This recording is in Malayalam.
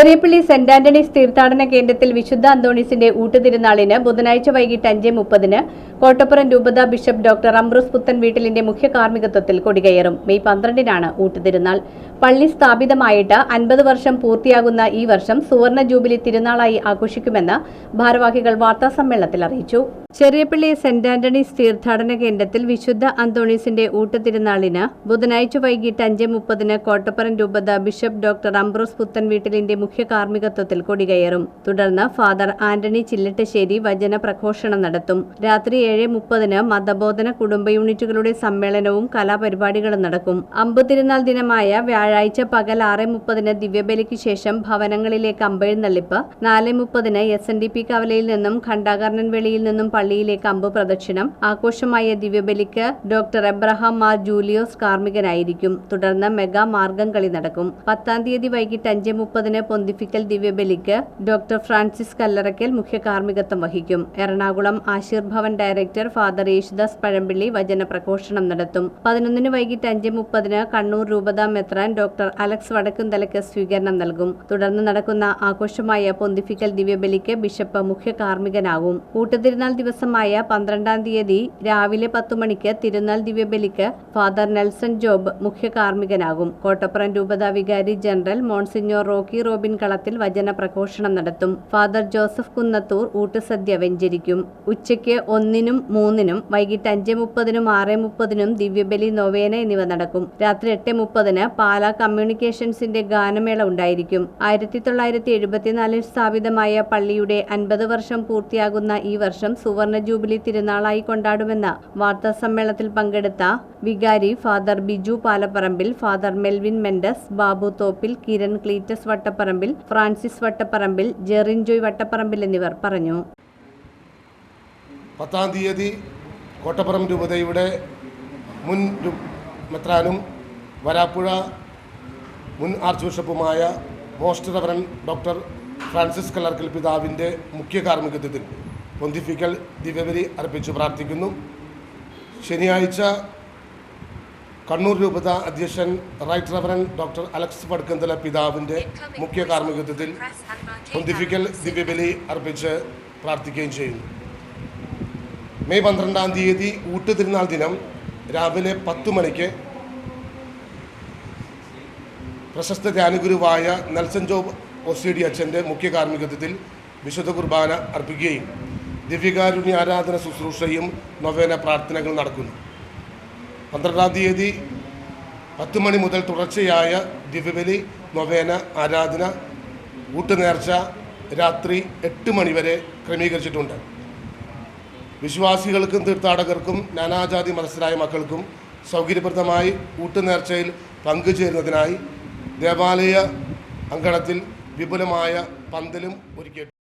ചെറിയപ്പള്ളി സെന്റ് ആന്റണീസ് തീർത്ഥാടന കേന്ദ്രത്തിൽ വിശുദ്ധ അന്തോണീസിന്റെ ഊട്ടുതിരുനാളിന് ബുധനാഴ്ച വൈകിട്ട് അഞ്ച് മുപ്പതിന് കോട്ടപ്പുറം രൂപത ബിഷപ്പ് ഡോക്ടർ അംബ്രോസ് പുത്തൻ വീട്ടിലിന്റെ മുഖ്യ കാർമ്മികത്വത്തിൽ കൊടികയറും. മെയ് പന്ത്രണ്ടിനാണ് ഊട്ടുതിരുന്നാൾ. പള്ളി സ്ഥാപിതമായിട്ട് അൻപത് വർഷം പൂർത്തിയാകുന്ന ഈ വർഷം സുവർണ ജൂബിലി തിരുനാളായി ആഘോഷിക്കുമെന്ന് ഭാരവാഹികൾ വാർത്താസമ്മേളനത്തിൽ അറിയിച്ചു. ചെറിയപ്പള്ളി സെന്റ് ആന്റണീസ് തീർത്ഥാടന കേന്ദ്രത്തിൽ വിശുദ്ധ അന്തോണീസിന്റെ ഊട്ടുതിരുനാളിന് ബുധനാഴ്ച വൈകിട്ട് അഞ്ച് മുപ്പതിന് കോട്ടപ്പുറം രൂപത ബിഷപ്പ് ഡോക്ടർ അംബ്രോസ് പുത്തൻ വീട്ടിലിന്റെ മുഖ്യ കാർമ്മികത്വത്തിൽ കൊടികയറും. തുടർന്ന് ഫാദർ ആന്റണി ചില്ലട്ടശ്ശേരി വചന പ്രഘോഷണം നടത്തും. രാത്രി ഏഴ് മുപ്പതിന് മതബോധന കുടുംബ യൂണിറ്റുകളുടെ സമ്മേളനവും കലാപരിപാടികളും നടക്കും. അമ്പ് തിരുനാൾ ദിനമായ വ്യാഴാഴ്ച പകൽ ആറ് മുപ്പതിന് ദിവ്യബലിക്ക് ശേഷം ഭവനങ്ങളിലേക്ക് അമ്പെഴുന്നള്ളിപ്പ് നാല് മുപ്പതിന് എസ് എൻ ഡി പി കവലയിൽ നിന്നും ഖണ്ഡാകർണൻ വെളിയിൽ നിന്നും പള്ളിയിലേക്ക് അമ്പ് പ്രദക്ഷിണം ആഘോഷമായ ദിവ്യബലിക്ക് ഡോക്ടർ എബ്രഹാം മാർ ജൂലിയോസ് കാർമ്മികനായിരിക്കും. തുടർന്ന് മെഗാ മാർഗം കളി നടക്കും. പത്താം തീയതി വൈകിട്ട് അഞ്ച് മുപ്പതിന് പൊന്തിഫിക്കൽ ദിവ്യബലിക്ക് ഡോക്ടർ ഫ്രാൻസിസ് കല്ലറയ്ക്കൽ മുഖ്യ കാർമ്മികത്വം വഹിക്കും. എറണാകുളം ആശീർ ഭവൻ ഡയറക്ടർ ഫാദർ യേശുദാസ് പഴമ്പിള്ളി വചന പ്രഘോഷണം നടത്തും. പതിനൊന്നിന് വൈകിട്ട് അഞ്ച് മുപ്പതിന് കണ്ണൂർ രൂപത മെത്രാൻ ഡോക്ടർ അലക്സ് വടക്കുംതലയ്ക്ക് സ്വീകരണം നൽകും. തുടർന്ന് നടക്കുന്ന ആഘോഷമായ പൊന്തിഫിക്കൽ ദിവ്യബലിക്ക് ബിഷപ്പ് മുഖ്യ കാർമ്മികനാകും. കൂട്ടുതിരുനാൾ ദിവസമായ പന്ത്രണ്ടാം തീയതി രാവിലെ പത്തു മണിക്ക് തിരുനാൾ ദിവ്യബലിക്ക് ഫാദർ നെൽസൺ ജോബ് മുഖ്യ കാർമ്മികനാകും. കോട്ടപ്പുറം രൂപത വികാരി ജനറൽ മോൺസിഞ്ഞോർ റോക്കി റോബിൻ കളത്തിൽ വചന പ്രഘോഷണം നടത്തും. ഫാദർ ജോസഫ് കുന്നത്തൂർ ഊട്ടുസദ്യ വെഞ്ചരിക്കും. ഉച്ചയ്ക്ക് ഒന്നിനും മൂന്നിനും വൈകിട്ട് അഞ്ച് മുപ്പതിനും ആറ് മുപ്പതിനും ദിവ്യബലി നൊവേന എന്നിവ നടക്കും. രാത്രി എട്ട് മുപ്പതിന് പാലാ കമ്മ്യൂണിക്കേഷൻസിന്റെ ഗാനമേള ഉണ്ടായിരിക്കും. ആയിരത്തി തൊള്ളായിരത്തി എഴുപത്തിനാലിൽ സ്ഥാപിതമായ പള്ളിയുടെ അൻപത് വർഷം പൂർത്തിയാകുന്ന ഈ വർഷം സുവർണ ജൂബിലി തിരുനാളായി കൊണ്ടാടുമെന്ന് വാർത്താ സമ്മേളനത്തിൽ പങ്കെടുത്ത വികാരി father Biju Palaparambil father Melvin Mendes Babu Thoppil Kiran Cletus Vattaparambil Francis Vattaparambil Jerin Joy Vattaparambil എന്നിവർ പറഞ്ഞു. പത്താം തീയതി കോട്ടപ്പുറം രൂപതയുടെ മുൻ മെത്രാനും വരാപ്പുഴ മുൻ arch ബിഷപ്പുമായ most reverend doctor Francis Kallarakkal പിതാവിന്റെ മുഖ്യ കാർമ്മികത്വത്തിൽ പൊന്തിഫിക്കൽ ദിവ്യബലി അർപ്പിച്ച് പ്രാർത്ഥിക്കുന്നു. ശനിയാഴ്ച കണ്ണൂർ രൂപത അധ്യക്ഷൻ right reverend doctor Alex Padukkanthala പിതാവിന്റെ മുഖ്യ കാർമ്മികത്വത്തിൽ പൊന്തിഫിക്കൽ ദിവ്യബലി അർപ്പിച്ച് പ്രാർത്ഥിക്കുകയും ചെയ്യുന്നു. മെയ് പന്ത്രണ്ടാം തീയതി ഊട്ട് തിരുനാൾ ദിനം രാവിലെ പത്ത് മണിക്ക് പ്രശസ്ത ധ്യാനഗുരുവായ നെൽസൺ ജോബ് ഒസിഡി അച്ഛന്റെ മുഖ്യ കാർമ്മികത്വത്തിൽ വിശുദ്ധ കുർബാന അർപ്പിക്കുകയും ദിവ്യകാരുണ്യ ആരാധന ശുശ്രൂഷയും നൊവേന പ്രാർത്ഥനകൾ നടക്കുന്നു. പന്ത്രണ്ടാം തീയതി പത്ത് മണി മുതൽ തുടർച്ചയായ ദിവ്യബലി നൊവേന ആരാധന ഊട്ടുനേർച്ച രാത്രി എട്ട് മണിവരെ ക്രമീകരിച്ചിട്ടുണ്ട്. വിശ്വാസികൾക്കും തീർത്ഥാടകർക്കും നാനാജാതി മതസ്ഥരായ മക്കൾക്കും സൗകര്യപ്രദമായി കൂട്ടുനേർച്ചയിൽ പങ്കുചേരുന്നതിനായി ദേവാലയ അങ്കണത്തിൽ വിപുലമായ പന്തലും ഒരുക്കിയിട്ടുണ്ട്.